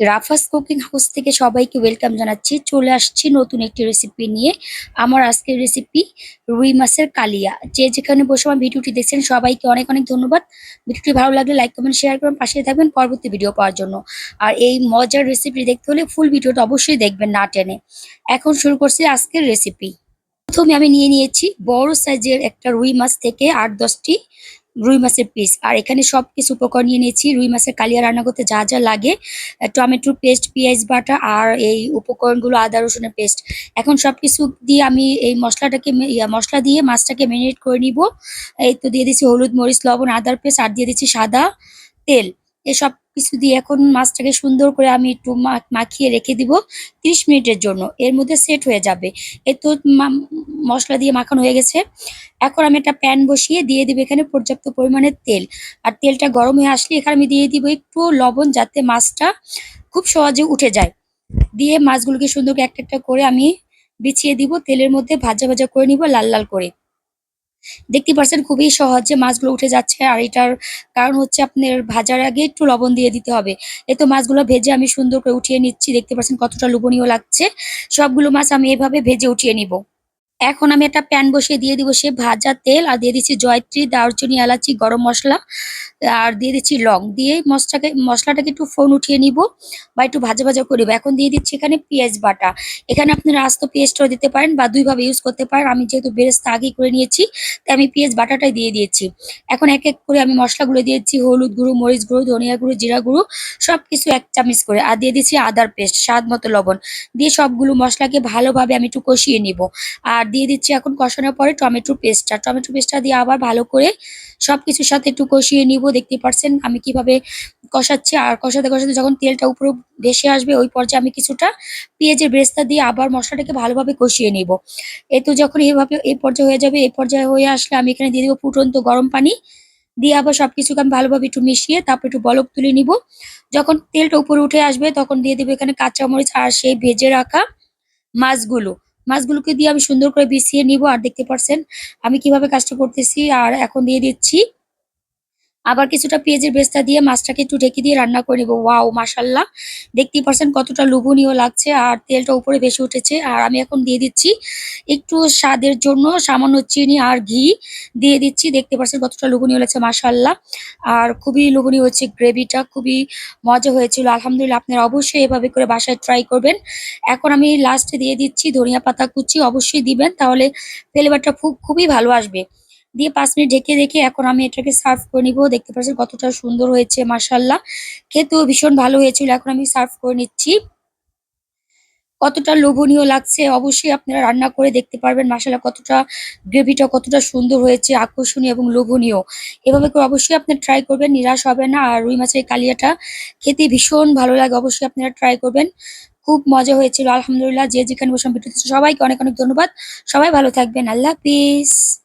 Rufus cooking house থেকে সবাইকে welcome জানাচ্ছি। চলে আসছি নতুন একটি রেসিপি নিয়ে। আমার আজকের রেসিপি রুই মাছের কালিয়া। যে যেখানে বসে আমার ভিডিওটি দেখছেন, সবাইকে অনেক অনেক ধন্যবাদ। ভিডিওটি ভালো লাগলে লাইক কমেন্ট শেয়ার করুন। পাশে থাকবেন পরবর্তী ভিডিও পাওয়ার জন্য। আর এই মজার রেসিপি দেখতে হলে ফুল ভিডিওটা অবশ্যই দেখবেন না টেনে। এখন শুরু করছি আজকের রেসিপি প্রথমে আমি নিয়ে নিয়েছি বড় সাইজের একটা রুই মাছ থেকে আট দশটি রুই মাছের পিস আর এখানে সব কিছু উপকরণ নিয়ে নিয়েছি। রুই মাছের কালিয়া রান্না করতে যা যা লাগে। টমেটো পেস্ট পেঁয়াজ বাটা আর এই উপকরণগুলো আদা রসুনের পেস্ট এখন সব কিছু দিয়ে আমি এই মশলাটাকে মশলা দিয়ে মাছটাকে ম্যারিনেট করে নিব। এই তো দিয়ে দিচ্ছি হলুদ, মরিচ, লবণ, আদার পেস্ট আর দিয়ে দিচ্ছি সাদা তেল। এসব কিছু দিয়ে এখন মাছটাকে সুন্দর করে আমি একটু মাখিয়ে রেখে দিব তিরিশ মিনিটের জন্য। এর মধ্যে সেট হয়ে যাবে। এই তো মশলা দিয়ে মাখানো হয়ে গেছে। এখন আমি একটা প্যান বসিয়ে দিয়ে দিব এখানে পর্যাপ্ত পরিমাণে তেল। আর তেলটা গরম হয়ে আসলে এখানে আমি দিয়ে দিব একটু লবণ যাতে মাছটা খুব সহজে উঠে যায়। দিয়ে মাছগুলোকে সুন্দর করে একটা একটা করে আমি বিছিয়ে দিব। তেলের মধ্যে ভাজা ভাজা করে নিব লাল লাল করে। দেখতে পাচ্ছেন খুবই সহজে মাছগুলো উঠে যাচ্ছে আর এটার কারণ হচ্ছে আপনার ভাজার আগে একটু লবণ দিয়ে দিতে হবে। এই তো মাছগুলো ভেজে আমি সুন্দর করে উঠিয়ে নিচ্ছি, দেখতে পাচ্ছেন কতটা লোভনীয় লাগছে। সবগুলো মাছ আমি এভাবে ভেজে উঠিয়ে নিব। এখন আমি একটা প্যান বসিয়ে দিয়ে দিব, সে ভাজা তেল, আর দিয়ে দিচ্ছি জয়ত্রী, দারচিনি, এলাচি, গরম মশলা, আর দিয়ে দিচ্ছি লং। দিয়ে মশলাটাকে মশলাটাকে একটু ফোন উঠিয়ে নিব বা একটু ভাজা ভাজা করে নিব। এখন দিয়ে দিচ্ছি এখানে পেঁয়াজ বাটা। এখানে আপনারা আস্ত পেঁয়াজটাও দিতে পারেন বা দুইভাবে ইউজ করতে পারেন। আমি যেহেতু বেরেস্তা আগেই করে নিয়েছি, তাই আমি পেঁয়াজ বাটাটাই দিয়ে দিয়েছি। এখন এক এক করে আমি মশলাগুলো দিয়েছি হলুদ গুঁড়ো, মরিচ গুঁড়ো, ধনিয়া গুঁড়ো, জিরা গুঁড়ো সব কিছু এক চামচ করে। আর দিয়ে দিচ্ছি আদার পেস্ট, স্বাদ মতো লবণ। দিয়ে সবগুলো মশলাকে ভালোভাবে আমি একটু কষিয়ে নিব। আর দিয়ে দিচ্ছি এখন কষানোর পরে টমেটো পেস্টটা টমেটো পেস্টটা দিয়ে আবার ভালো করে সব কিছুর সাথে একটু কষিয়ে নিব, দেখতে পারছেন আমি কীভাবে কষাচ্ছি। আর কষাতে কষাতে যখন তেলটা উপরে ভেসে আসবে, ওই পর্যায়ে আমি কিছুটা পেঁয়াজের বেরেস্তা দিয়ে আবার মশলাটাকে ভালোভাবে কষিয়ে নিব। এ তো যখন এইভাবে এই পর্যায়ে হয়ে যাবে এই পর্যায়ে হয়ে আসলে আমি এখানে দিয়ে দিব ফুটন্ত গরম পানি। দিয়ে আবার সবকিছুকে আমি ভালোভাবে একটু মিশিয়ে তারপর একটু বলক তুলে নিব। যখন তেলটা উপরে উঠে আসবে, তখন দিয়ে দিব এখানে কাঁচামরিচ আর সেই ভেজে রাখা মাছগুলো। মাছগুলোকে দিয়ে আমি সুন্দর করে বিছিয়ে নিব, আর দেখতে পারছেন আমি কীভাবে কাজটা করতেছি, আর এখন দিয়ে দিচ্ছি। আবার কিছুটা পেঁয়াজের বেস্তা দিয়ে মাছটাকে একটু ঢেকে দিয়ে রান্না করে নিব। ওয়াও, মাশাল্লাহ। দেখতেই পারছেন কতটা লোভনীয় লাগছে আর তেলটা উপরে বেশি উঠেছে। আর আমি এখন দিয়ে দিচ্ছি একটু স্বাদের জন্য সামান্য চিনি আর ঘি। দিয়ে দিচ্ছি, দেখতে পারছেন কতটা লোভনীয় লাগছে, মাশাল্লাহ। আর খুবই লোভনীয় হচ্ছে গ্রেভিটা, খুবই মজা হয়েছিল। আলহামদুলিল্লাহ আপনারা অবশ্যই এভাবে করে বাসায় ট্রাই করবেন। এখন আমি লাস্টে দিয়ে দিচ্ছি ধনিয়া পাতা কুচি, অবশ্যই দিবেন, তাহলে ফ্লেভারটা খুব, খুবই ভালো আসবে। দিয়ে পাঁচ মিনিট ঢেকে রেখে এখন আমি এটাকে সার্ভ করে নিব। দেখতে পাচ্ছেন কতটা সুন্দর হয়েছে মাসাল্লাহ খেতেও ভীষণ ভালো হয়েছিল, এখন আমি সার্ভ করে নিচ্ছি। কতটা লোভনীয় লাগছে, অবশ্যই আপনারা রান্না করে দেখতে পারবেন মাসাল্লাহ কতটা গ্রেভিটা কতটা সুন্দর হয়েছে, আকর্ষণীয় এবং লোভনীয়। এভাবে করে অবশ্যই আপনারা ট্রাই করবেন, নিরাশ হবে না। আর রুই মাছের কালিয়াটা খেতে ভীষণ ভালো লাগে, অবশ্যই আপনারা ট্রাই করবেন। খুব মজা হয়েছিল, আলহামদুলিল্লাহ। যে যেখানে বসে ভিডিও সবাইকে অনেক অনেক ধন্যবাদ। সবাই ভালো থাকবেন। আল্লাহ হাফিজ।